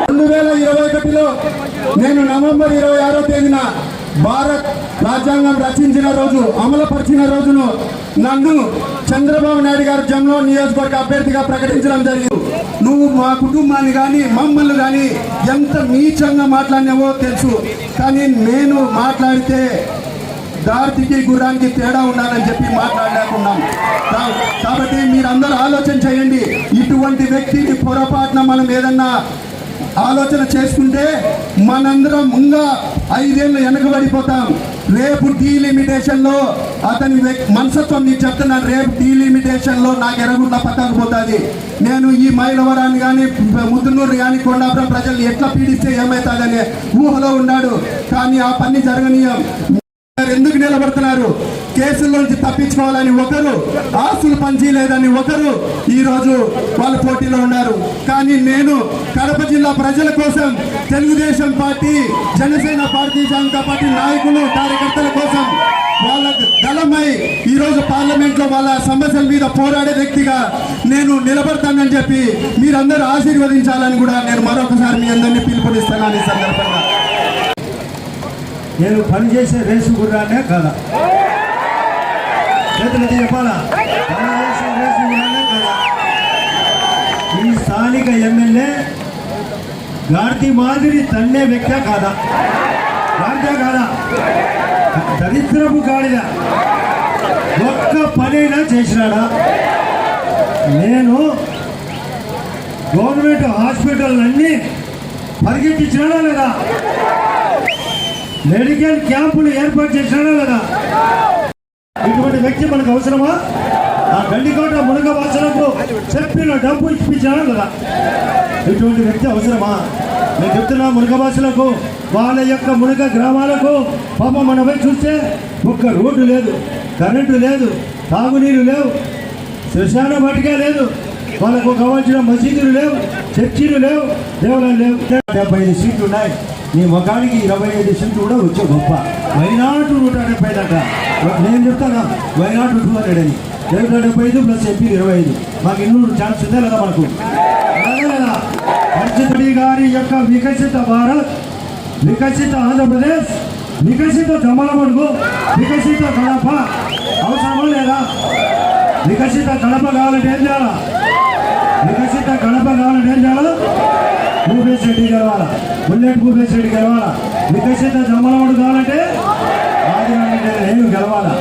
రెండు వేల ఇరవై ఒకటిలో నేను నవంబర్ ఇరవై ఆరో తేదీన భారత్ రాజ్యాంగం రచించిన రోజు అమలుపరిచిన రోజును నన్ను చంద్రబాబు నాయుడు గారు జంలో నియోజకవర్గ అభ్యర్థిగా ప్రకటించడం జరిగింది. నువ్వు మా కుటుంబాన్ని కానీ మమ్మల్ని కానీ ఎంత నీచంగా మాట్లాడినావో తెలుసు. కానీ నేను మాట్లాడితే దార్తికి గుర్రానికి తేడా ఉన్నానని చెప్పి మాట్లాడలేకున్నాం. కాబట్టి మీరందరూ ఆలోచన చేయండి. ఇటువంటి వ్యక్తిని పొరపాటున మనం ఏదన్నా ఆలోచన చేసుకుంటే మనందరం ముంగా ఐదేళ్ళు వెనకబడిపోతాం. రేపు డీలిమిటేషన్లో అతని మనసత్వం నేను చెప్తున్నాను రేపు డీలిమిటేషన్లో నాకు ఎరగుండా పక్కకు పోతుంది. నేను ఈ మైలవరాన్ని కానీ ముద్దునూరు కానీ కొండాపురం ప్రజలు ఎట్లా పీడిస్తే ఏమవుతుందనే ఊహలో ఉన్నాడు. కానీ ఆ పని జరగనీయం. ఎందుకు నిలబడుతున్నారు? కేసుల్లోంచి తప్పించుకోవాలని ఒకరు ఆస్తులు పనిచేయలేదని ఒకరు ఈ రోజు వాళ్ళ పోటీలో ఉన్నారు. కానీ నేను కడప జిల్లా ప్రజల కోసం తెలుగుదేశం పార్టీ జనసేన భారతీయ జనతా పార్టీ నాయకులు కార్యకర్తల కోసం వాళ్ళ దళమై ఈ రోజు పార్లమెంట్లో వాళ్ళ సమస్యల మీద పోరాడే వ్యక్తిగా నేను నిలబడతానని చెప్పి మీరందరూ ఆశీర్వదించాలని కూడా నేను మరొకసారి మీ అందరినీ పిలుపునిస్తున్నాను ఈ సందర్భంగా. నేను పనిచేసే రేసు గుర్రానే కాదా? చేతులు చెప్పాలా? పనిచేసే రేసు గుర్రానే కాదా? ఈ స్థానిక ఎమ్మెల్యే గార్తి మాదిరి తన్నే వ్యక్త కాదా? గార్తే కాదా? దరిద్రపు గాడిద. ఒక్క పనైనా చేసినాడా? నేను గవర్నమెంట్ హాస్పిటల్ అన్నీ పరిగెట్టించినాడా లేదా? మెడికల్ క్యాంపులు ఏర్పాటు చేసినాడా లేదా? ఇటువంటి వ్యక్తి మనకు అవసరమా? ఆ గండికోట మునగ వాసనకు చెప్పిన డబ్బు ఇప్పించాడా లేదా? ఇటువంటి వ్యక్తి అవసరమా? నేను చెప్తున్నా మునగవాసులకు వాళ్ళ యొక్క మునగ గ్రామాలకు పాప మనపై చూస్తే ఒక్క రోడ్డు లేదు కరెంటు లేదు తాగునీరు లేవు శ్మశాన వాటికే లేదు వాళ్ళకు కావాల్సిన మసీదులు లేవు చర్చిలు లేవు దేవాలయాలు లేవు. డెబ్బై ఐదు సీట్లు ఉన్నాయి. నీ ముఖానికి ఇరవై ఐదు సెంట్లు కూడా వచ్చే గొప్ప. వైనాటు నూట డెబ్బై దాకా. నేను చెప్తాను? వైనాటు టూ హండ్రెడ్ అని. నూట డెబ్బై ఐదు ప్లస్ ఎంపీ ఇరవై ఐదు. మాకు ఇన్నూరు ఛాన్స్ ఉందా లేదా మనకు అలాగే లేదా? గారి యొక్క వికసిత భారత్ వికసిత ఆంధ్రప్రదేశ్ వికసిత దమలమడుగు వికసిత కడప. అవసరమా లేదా? వికసిత కడప కావాలంటే ఏం చేయాలా? వికసిత కడప కావాలంటే ఏం చేయాలా? భూపేష్ రెడ్డి గెలవాలా? బుల్లెట్ భూపేష్ రెడ్డి గెలవాలా? వికసిత జమ్మలవాడు కావాలంటే ఆదినారాయణ నేను గెలవాలా?